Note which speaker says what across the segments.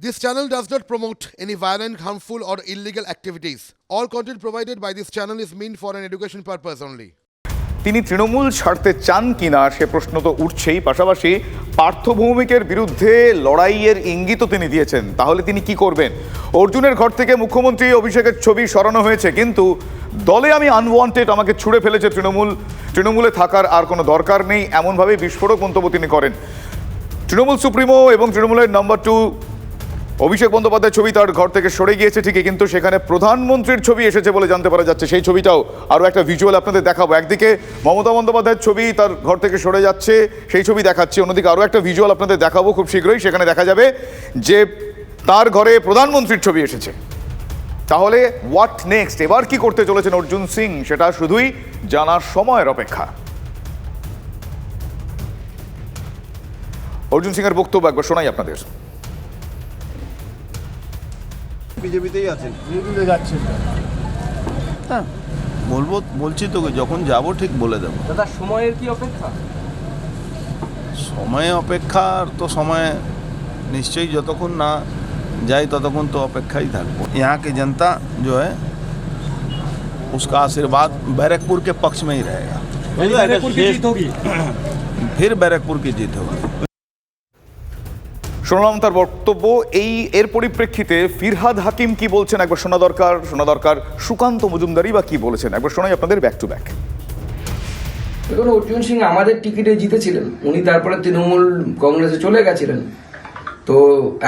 Speaker 1: This channel does not promote any violent, harmful, or illegal activities. All content provided by this channel is meant for an education purpose only.
Speaker 2: তিনি তৃণমূল ছাড়তে চান কিনা সে প্রশ্ন তো উঠছেই। পাশাপাশি পার্থ ভৌমিকের বিরুদ্ধে লড়াইয়ের ইঙ্গিতও তিনি দিয়েছেন। তাহলে তিনি কি করবেন? অর্জুনের ঘর থেকে মুখ্যমন্ত্রী অভিষেকের ছবি সরানো হয়েছে কিন্তু দলে আমি আনওয়ান্টেড আমাকে ছুড়ে ফেলেছে তৃণমূল। তৃণমূলে থাকার আর কোনো দরকার নেই এমনভাবে বিস্ফোরক মন্তব্য তিনি করেন। তৃণমূল সুপ্রিমো এবং তৃণমূলের নাম্বার টু অভিষেক বন্দ্যোপাধ্যায়ের ছবি তার ঘর থেকে সরে গিয়েছে ঠিকই, কিন্তু সেখানে প্রধানমন্ত্রীর ছবি এসেছে বলে জানতে পারা যাচ্ছে। সেই ছবিটাও আরও একটা ভিজুয়াল আপনাদের দেখাবো। একদিকে মমতা বন্দ্যোপাধ্যায়ের ছবি তার ঘর থেকে সরে যাচ্ছে, সেই ছবি দেখাচ্ছে। অন্যদিকে আরও একটা ভিজুয়াল আপনাদের দেখাবো খুব শীঘ্রই, সেখানে দেখা যাবে যে তার ঘরে প্রধানমন্ত্রীর ছবি এসেছে। তাহলে হোয়াট নেক্সট এবার কি করতে চলেছেন অর্জুন সিং? সেটা শুধুই জানার সময়ের অপেক্ষা। অর্জুন সিং এর বক্তব্য একবার শোনাই আপনাদের।
Speaker 3: বিজেপিতেই আছেন
Speaker 4: বিজেপিতে যাচ্ছেন
Speaker 3: হ্যাঁ বলবো বলছি তোকে যখন যাব ঠিক বলে দেবো
Speaker 4: দাদা সময়ের কি অপেক্ষা
Speaker 3: সময় অপেক্ষার তো সময় নিশ্চয়ই যতক্ষণ না যাই ততক্ষণ तो अपेक्षा ही থাকবো यहाँ की जनता जो है उसका आशीर्वाद बैरकपुर के पक्ष में ही रहेगा
Speaker 4: बैरकपुर की जीत होगी
Speaker 3: फिर बैरकपुर की जीत होगी
Speaker 2: শুনলাম তার বক্তব্য এই এর পরিপ্রেক্ষিতে ফিরহাদ হাকিম কি বলছেন? একবার শোনা দরকার শোনা দরকার সুকান্ত মজুমদারি বা কি বলেছেন? একবার শোনাই আপনাদের ব্যাক টু ব্যাক
Speaker 5: দেখুন অর্জুন সিং আমাদের টিকিটে জিতেছিলেন। উনি তারপরে তৃণমূল কংগ্রেসে চলে গেছিলেন। তো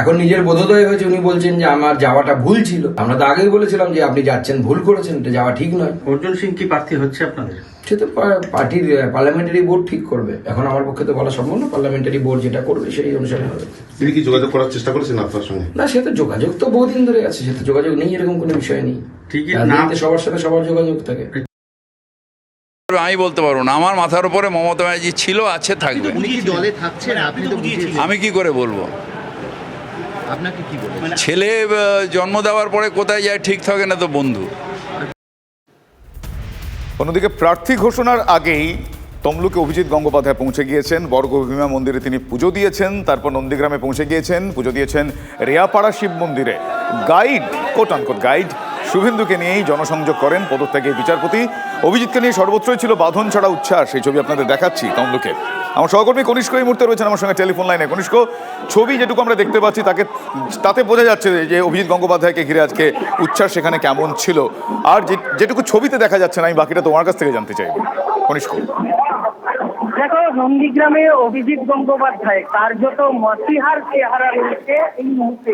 Speaker 5: এখন নিজের বোধোদয় হয়েছে উনি বলছেন যে আমার যাওয়াটা ভুল ছিল। আমরা তো আগেই বলেছিলাম যে আপনি যাচ্ছেন ভুল করেছেন এটা যাওয়া ঠিক নয়।
Speaker 6: অর্জুন সিং কি প্রার্থী হচ্ছে আপনাদের?
Speaker 5: সে তো পার্টির পার্লামেন্টারি বোর্ড ঠিক করবে। এখন আমার পক্ষে তো বলা সম্ভব না পার্লামেন্টারি বোর্ড যেটা করবে সেই অনুসারে হবে।
Speaker 7: তিনি কি যোগাযোগ করার চেষ্টা করেছেন আপনার সঙ্গে?
Speaker 5: না সে তো যোগাযোগ তো বহুদিন ধরে আছে সে তো যোগাযোগ নেই এরকম কোনো বিষয় নেই।
Speaker 6: টিকিট না
Speaker 5: সবার সাথে সবার যোগাযোগ থাকে।
Speaker 8: আমি বলতে পারব না আমার মাথার উপরে মমতা ব্যানার্জি ছিল আছে থাকবে।
Speaker 9: উনি কি দলে থাকছেন আপনি তো বুঝিয়েছেন
Speaker 8: আমি কি করে বলব?
Speaker 9: আপনাকে কি বলেন
Speaker 8: ছেলে জন্ম দেওয়ার পরে কোথায় যায় ঠিক থাকে না তো বন্ধু।
Speaker 2: অন্যদিকে প্রার্থী ঘোষণার আগেই তমলুকে অভিজিৎ গঙ্গোপাধ্যায় পৌঁছে গিয়েছেন। বর্গভীমা মন্দিরে তিনি পুজো দিয়েছেন। তারপর নন্দীগ্রামে পৌঁছে গিয়েছেন। পুজো দিয়েছেন রেয়াপাড়া শিব মন্দিরে। গাইড কোট আনকোট গাইড শুভেন্দুকে নিয়েই জনসংযোগ করেন পদত্যাগী বিচারপতি। অভিজিৎকে নিয়ে সর্বত্রই ছিল বাঁধন ছাড়া উচ্ছ্বাস। সেই ছবি আপনাদের দেখাচ্ছি তমলুকে। আমার সহকর্মী কনিষ্ক এই মুহূর্তে রয়েছেন আমার সঙ্গে টেলিফোন লাইনে। কনিষ্ক, ছবি যেটুকু আমরা দেখতে পাচ্ছি, তাকে তাতে বোঝা যাচ্ছে যে অভিজিৎ গঙ্গোপাধ্যায়কে ঘিরে আজকে উচ্ছ্বাস সেখানে কেমন ছিল। আর যেটুকু ছবিতে দেখা যাচ্ছে না, আমি বাকিটা তোমার কাছ থেকে জানতে চাইব। কনিষ্ক।
Speaker 10: দেখো নন্দীগ্রামে অভিজিৎ গঙ্গোপাধ্যায় কার্যত মসিহার চেহারা রয়েছে এই মুহূর্তে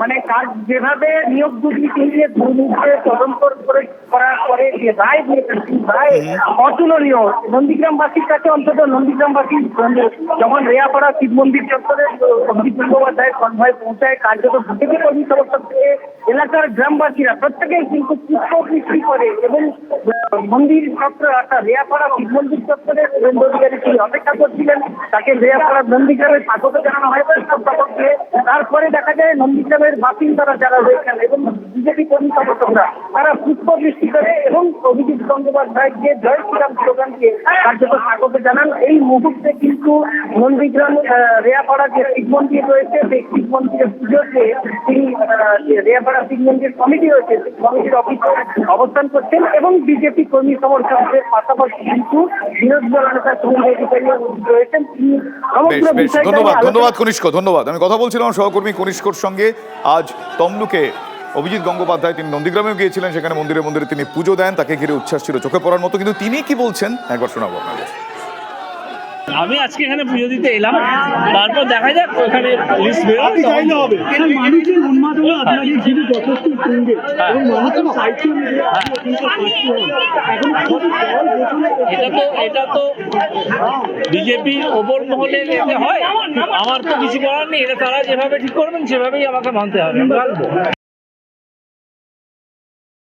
Speaker 10: মানে কার যেভাবে নিয়োগ দুর্নীতি নিয়ে দুর্নীতিতে তদন্ত করে করার পরে যে রায় দিয়েছেন সেই রায় অতুলনীয়। নন্দীগ্রামবাসীর কাছে অন্তত নন্দীগ্রামবাসী যখন রেয়াপাড়া শিব মন্দির চত্বরে অভিজিৎ গঙ্গোপাধ্যায় কনভয় পৌঁছায় কার্যত বিজেপি কর্মী সমর্থক থেকে এলাকার গ্রামবাসীরা প্রত্যেকেই কিন্তু পুষ্প বৃষ্টি করে এবং মন্দির চত্বর অর্থাৎ রেয়াপাড়া শিব মন্দির চত্বরে অধিকারী তিনি অপেক্ষা করছিলেন, তাকে রেয়াপাড়া নন্দীগ্রামের স্বাগত জানানো হয় দিয়ে। তারপরে দেখা যায় নন্দীগ্রামের বাসিন্দারা যারা রয়েছেন, এবং বিজেপি কর্মী সমর্থকরা, তারা পুষ্প বৃষ্টি করে এবং অভিজিৎ গঙ্গোপাধ্যায়কে জয় শ্রীরাম স্লোগান দিয়ে কার্যত স্বাগত জানান। এই মুহূর্তে কিন্তু নন্দীগ্রাম রেয়াপাড়া যে শিব মন্দির রয়েছে, সেই শিব মন্দিরের পুজোতে তিনি রেয়াপাড়া শিব মন্দির কমিটি রয়েছে কমিটির অফিসে অবস্থান করছেন এবং বিজেপি কর্মী সমর্থকদের পাশাপাশি কিন্তু বিরোধী দল নেতা রয়েছেন তিনি
Speaker 2: বেশ
Speaker 10: সমগ্র
Speaker 2: বেশ
Speaker 10: বিষয়টা
Speaker 2: ধন্যবাদ ধন্যবাদ কনিষ্ক ধন্যবাদ। আমি কথা বলছিলাম সহকর্মী কনিষ্কর সঙ্গে। আজ তমলুকে অভিজিৎ গঙ্গোপাধ্যায় তিনি নন্দীগ্রামেও গিয়েছিলেন সেখানে মন্দিরে মন্দিরে তিনি পুজো দেন তাকে ঘিরে উচ্ছ্বাস ছিল চোখে পড়ার মতো। কিন্তু তিনি কি বলছেন? একবার শোনাবো আপনাদের।
Speaker 11: আমি আজকে এখানে পুজো দিতে এলাম। তারপর দেখা যাক ওখানে লিস্ট বেরোবে
Speaker 4: চাইলে হবে। মানুষের উন্মাদনা আপনাকে ঘিরে যথেষ্ট তুঙ্গে। এবং মানুষের সাহিত্য
Speaker 11: এটা তো এটা তো বিজেপির ওপর মহলে এতে হয় আমার তো কিছু করার নেই এটা তারা যেভাবে ঠিক করবেন সেভাবেই আমাকে মানতে হবে মানবো।